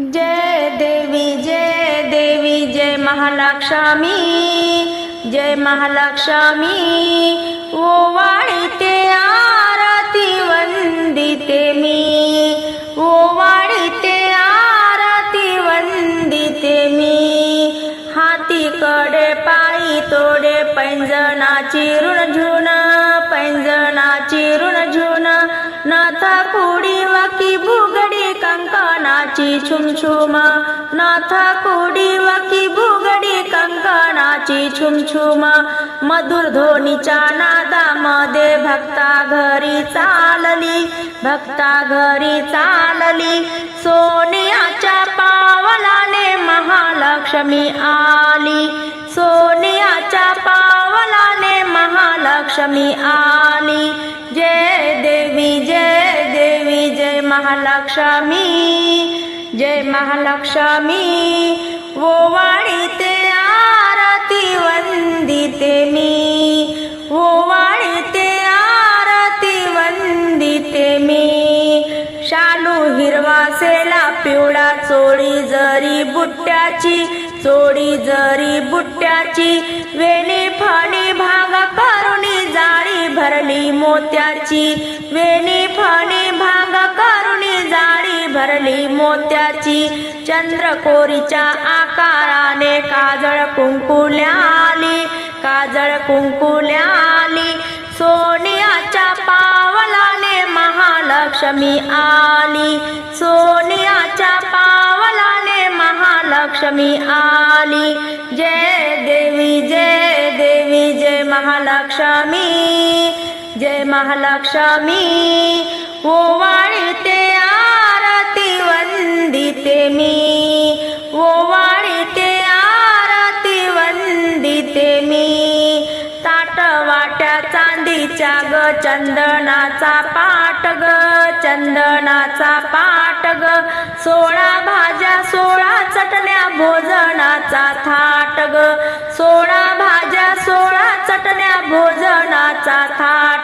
जय देवी जय देवी जय महालक्ष्मी जय महालक्ष्मी। ओवाळीते आरती वंदिते मी। ओवाळीते आरती वंदिते मी। हातीकडे पायी तोडे पैंजणाची ऋणझुन पैंजणाची ऋणझुन नाथा कुडी वाकी भुगड कंकणाची छुमछुम नाथ कोडी वकी भुगडी कंकणाची छुमछुम. मधुर ध्वनीच्या नादामध्ये भक्ता घरी चालली भक्ता घरी चालली. सोनियाच्या पावलाने महालक्ष्मी आली. सोनियाच्या पावलाने महालक्ष्मी आली. जय देवी जय देवी जय महालक्ष्मी. जय महालक्ष्मी वो वाढीते आरती वंदिते मी. वो वाढीते आरती वंदिते मी. शालू हिरवासेला पिवळा चोळी जरी बुट्ट्याची चोळी जरी बुट्ट्याची वेणी फणी भरली मोत्याची. वेणी फणी भाग करुणी जाळी भरली मोत्याची. चंद्रकोरीच्या आकाराने काजळ कुंकुल्याली काजळ कुंकुल्याली सोनियाच्या पावलाने महालक्ष्मी आली. सोनियाच्या पावलाने महालक्ष्मी आली. जय देवी जय देवी जय महालक्ष्मी. जय महालक्ष्मी. हो ओ वाळीते आरती वंदिते मी. हो ओ वाळीते आरती वंदिते मी. ताट वाट्या चांदीच्या ग चंदनाचा पाट ग चंदनाचा पाट ग. सोळा भाज्या सोळा चटण्या भोजनाचा थाट ग. सोळा भाज्या सोळा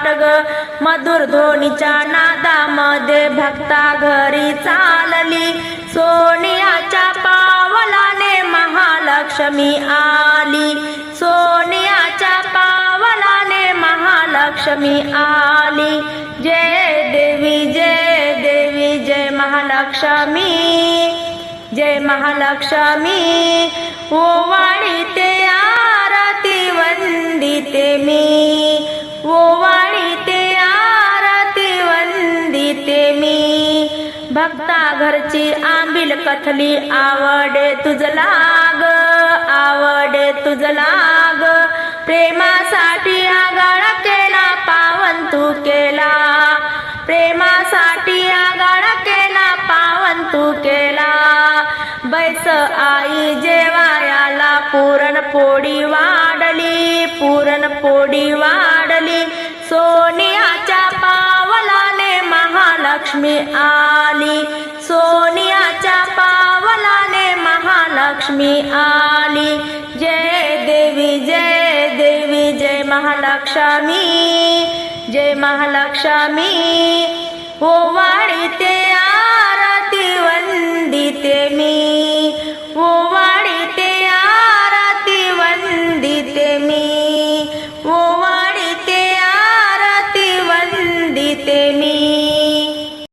वाट ग मधुर ध्वनीच्या नादामध्ये भक्ता घरी चालली. सोनियाच्या पावलाने महालक्ष्मी आली. सोनियाच्या पावलाने महालक्ष्मी आली. जय देवी जय देवी जय महालक्ष्मी. जय महालक्ष्मी. ओ वाढीते भक्ता घरची आंबील कथली आवडे तुझ लाग आवडे तुझ लाग. प्रेमासाठी आगाळा केला पावन तू केला. प्रेमासाठी आगाळा केला पावन तू केला. बैस आई जेवायाला पुरणपोळी वाढली पुरणपोळी वाढली. सोनी महालक्ष्मी आली. सोनियाच्या पावलाने महालक्ष्मी आली. जय देवी जय देवी जय महालक्ष्मी. जय महालक्ष्मी. ओ ते